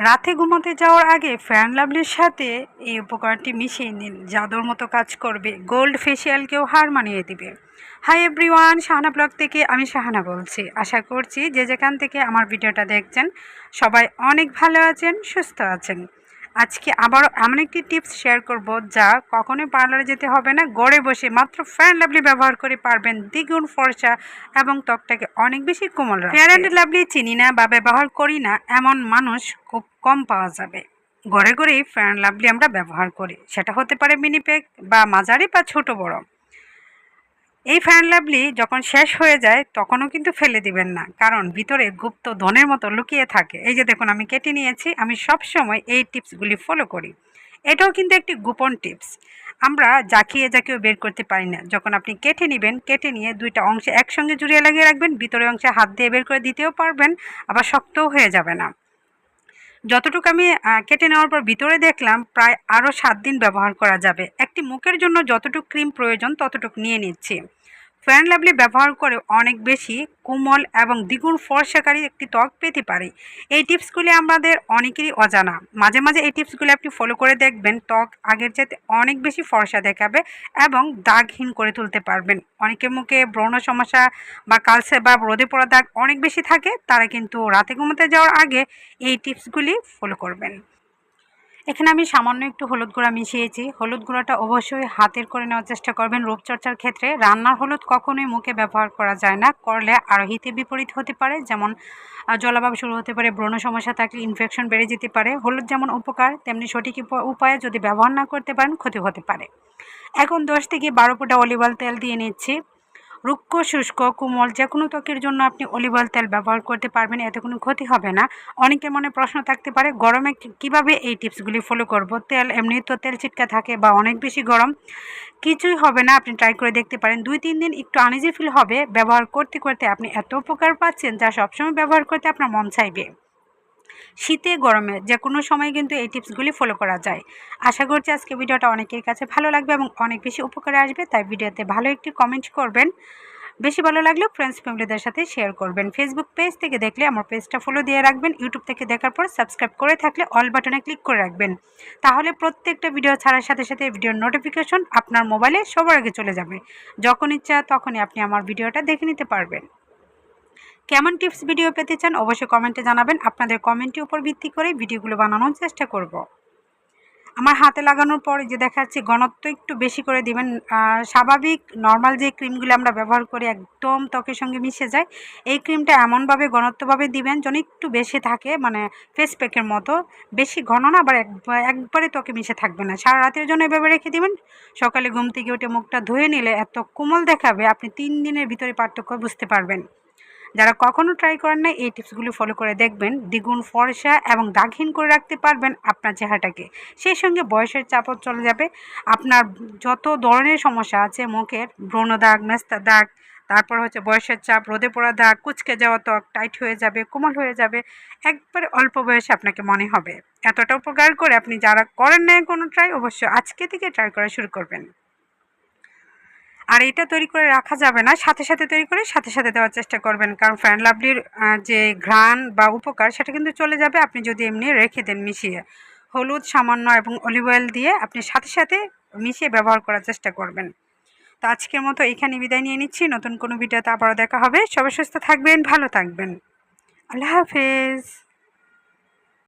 রাতে ঘুমাতে যাওয়ার আগে ফ্যান লাভলির সাথে এই উপকরণটি মিশিয়ে নিন। জাদুর মতো কাজ করবে। গোল্ড ফেসিয়ালকেও হার মানিয়ে দিবে। হাই এভরিওয়ান শাহানা ব্লগ থেকে আমি শাহানা বলছি। আশা করছি যে যেখান থেকে আমার ভিডিওটা দেখছেন, সবাই অনেক ভালো আছেন, সুস্থ আছেন। আজকে আবারও এমন একটি টিপস শেয়ার করব যা কখনোই পার্লারে যেতে হবে না। গড়ে বসে মাত্র ফ্যান লাভলি ব্যবহার করে পারবেন দ্বিগুণ ফর্সা এবং ত্বকটাকে অনেক বেশি কোমল ফেয়ার অ্যান্ড লাভলি চিনি না বা ব্যবহার করি না, এমন মানুষ খুব কম পাওয়া যাবে। ঘরে ঘরেই ফ্যান লাভলি আমরা ব্যবহার করি। সেটা হতে পারে মিনি প্যাক বা মাঝারি বা ছোট বড়। এই ফ্যান লাভলি যখন শেষ হয়ে যায়, তখনও কিন্তু ফেলে দিবেন না। কারণ ভিতরে গুপ্ত ধনের মতো লুকিয়ে থাকে। এই যে দেখুন, আমি কেটে নিয়েছি। আমি সব সময় এই টিপসগুলি ফলো করি। এটাও কিন্তু একটি গোপন টিপস। আমরা জাকিয়ে জাকিয়ে বের করতে পারি না। যখন আপনি কেটে নেবেন, কেটে নিয়ে দুইটা অংশে একসঙ্গে জুড়িয়ে লাগিয়ে রাখবেন ভিতরের অংশে হাত দিয়ে বের করে দিতেও পারবেন, আবার শক্তও হয়ে যাবে না। যতটুকু আমি কেটে নেওয়ার পর ভিতরে দেখলাম প্রায় আরও সাত দিন ব্যবহার করা যাবে। একটি মুখের জন্য যতটুকু ক্রিম প্রয়োজন ততটুকু নিয়ে নিচ্ছি। ফ্যান লাভলি ব্যবহার করে অনেক বেশি কোমল এবং দ্বিগুণ ফর্সাকারী একটি ত্বক পেতে পারে। এই টিপসগুলি আমাদের অনেকেরই অজানা। মাঝে মাঝে এই টিপসগুলি আপনি ফলো করে দেখবেন, ত্বক আগের চাইতে অনেক বেশি ফর্সা দেখাবে এবং দাগহীন করে তুলতে পারবেন। অনেকের মুখে ব্রণ সমস্যা বা কালসে বা রোদে পড়া দাগ অনেক বেশি থাকে, তারা কিন্তু রাতে ঘুমাতে যাওয়ার আগে এই টিপসগুলি ফলো করবেন। এখানে আমি সামান্য একটু হলুদ গুঁড়া মিশিয়েছি। হলুদ গুঁড়াটা অবশ্যই হাতের করে নেওয়ার চেষ্টা করবেন রূপচর্চার ক্ষেত্রে। রান্নার হলুদ কখনোই মুখে ব্যবহার করা যায় না। করলে আরও হিতে বিপরীত হতে পারে, যেমন জলাভাব শুরু হতে পারে, ব্রণ সমস্যা থাকলে ইনফেকশন বেড়ে যেতে পারে। হলুদ যেমন উপকার, তেমনি সঠিক উপায়ে যদি ব্যবহার না করতে পারেন ক্ষতি হতে পারে। এখন দশ থেকে বারো ফুটা অলিভ অয়েল তেল দিয়ে নিচ্ছি। রুক্ষ, শুষ্ক, কোমল, যে কোনো ত্বকের জন্য আপনি অলিভ অয়েল তেল ব্যবহার করতে পারবেন, এতে কোনো ক্ষতি হবে না। অনেকের মনে প্রশ্ন থাকতে পারে, গরমে কীভাবে এই টিপসগুলি ফলো করব? তেল, এমনি তো তেল চিটকা থাকে বা অনেক বেশি গরম, কিছুই হবে না, আপনি ট্রাই করে দেখতে পারেন। দুই, তিন দিন একটু আনিজি ফিল হবে, ব্যবহার করতে করতে আপনি এত উপকার পাচ্ছেন, যা সবসময় ব্যবহার করতে আপনার মন চাইবে। শীতে, গরমে যে কোনো সময় কিন্তু এই টিপসগুলি ফলো করা যায়। আশা করছি আজকে ভিডিওটা অনেকের কাছে ভালো লাগবে এবং অনেক বেশি উপকারে আসবে, তাই ভিডিওতে ভালো একটি কমেন্ট করবেন। বেশি ভালো লাগলেও ফ্রেন্ডস ফ্যামিলিদের সাথে শেয়ার করবেন। ফেসবুক পেজ থেকে দেখলে আমার পেজটা ফলো দিয়ে রাখবেন ইউটিউব থেকে দেখার পর সাবস্ক্রাইব করে থাকলে অল বাটনে ক্লিক করে রাখবেন। তাহলে প্রত্যেকটা ভিডিও ছাড়ার সাথে সাথে ভিডিওর নোটিফিকেশন আপনার মোবাইলে সবার আগে চলে যাবে। যখন ইচ্ছা তখনই আপনি আমার ভিডিওটা দেখে নিতে পারবেন। কেমন টিপস ভিডিও পেতে চান অবশ্যই কমেন্টে জানাবেন। আপনাদের কমেন্টের উপর ভিত্তি করে ভিডিওগুলো বানানোর চেষ্টা করব। আমার হাতে লাগানোর পর যে দেখাচ্ছি, ঘনত্ব একটু বেশি করে দিবেন। স্বাভাবিক নর্মাল যে ক্রিমগুলো আমরা ব্যবহার করি একদম ত্বকের সঙ্গে মিশে যায়, এই ক্রিমটা এমনভাবে ঘনত্বভাবে দিবেন যেন একটু বেশি থাকে মানে ফেস প্যাকের মতো। বেশি ঘন না, আবার একবারে ত্বকে মিশে থাকবে না। সারা রাতের জন্য এভাবে রেখে দিবেন। সকালে ঘুম থেকে উঠে মুখটা ধুয়ে নিলে এত কোমল দেখাবে, আপনি তিন দিনের ভিতরে পার্থক্য বুঝতে পারবেন। যারা কখনো ট্রাই করেন না এই টিপসগুলি ফলো করে দেখবেন, দ্বিগুণ ফর্সা এবং দাগহীন করে রাখতে পারবেন আপনার চেহারাটাকে। সেই সঙ্গে বয়সের চাপও চলে যাবে। আপনার যত ধরনের সমস্যা আছে, মুখের ব্রণ দাগ মেস্তা দাগ, তারপর হচ্ছে বয়সের চাপ, রোদে পড়া দাগ, কুচকে যাওয়া ত্বক টাইট হয়ে যাবে, কোমল হয়ে যাবে, একবারে অল্প বয়সে আপনাকে মনে হবে। এতটা উপকার করে আপনি যারা করেন না কোনো ট্রাই অবশ্যই আজকে থেকে ট্রাই করা শুরু করবেন। আর এটা তৈরি করে রাখা যাবে না। সাথে সাথে তৈরি করে সাথে সাথে দেওয়ার চেষ্টা করবেন। কারণ ফ্যান লাভলির যে ঘ্রাণ বা উপকার সেটা কিন্তু চলে যাবে। আপনি যদি এমনি রেখে দেন মিশিয়ে। হলুদ, সামান্য এবং অলিভ অয়েল দিয়ে আপনি সাথে সাথে মিশিয়ে ব্যবহার করার চেষ্টা করবেন। তো আজকের মতো এখানে বিদায় নিয়ে নিচ্ছি। নতুন কোনো ভিডিওতে আবারও দেখা হবে। সবাই সুস্থ থাকবেন, ভালো থাকবেন। আল্লাহ হাফেজ।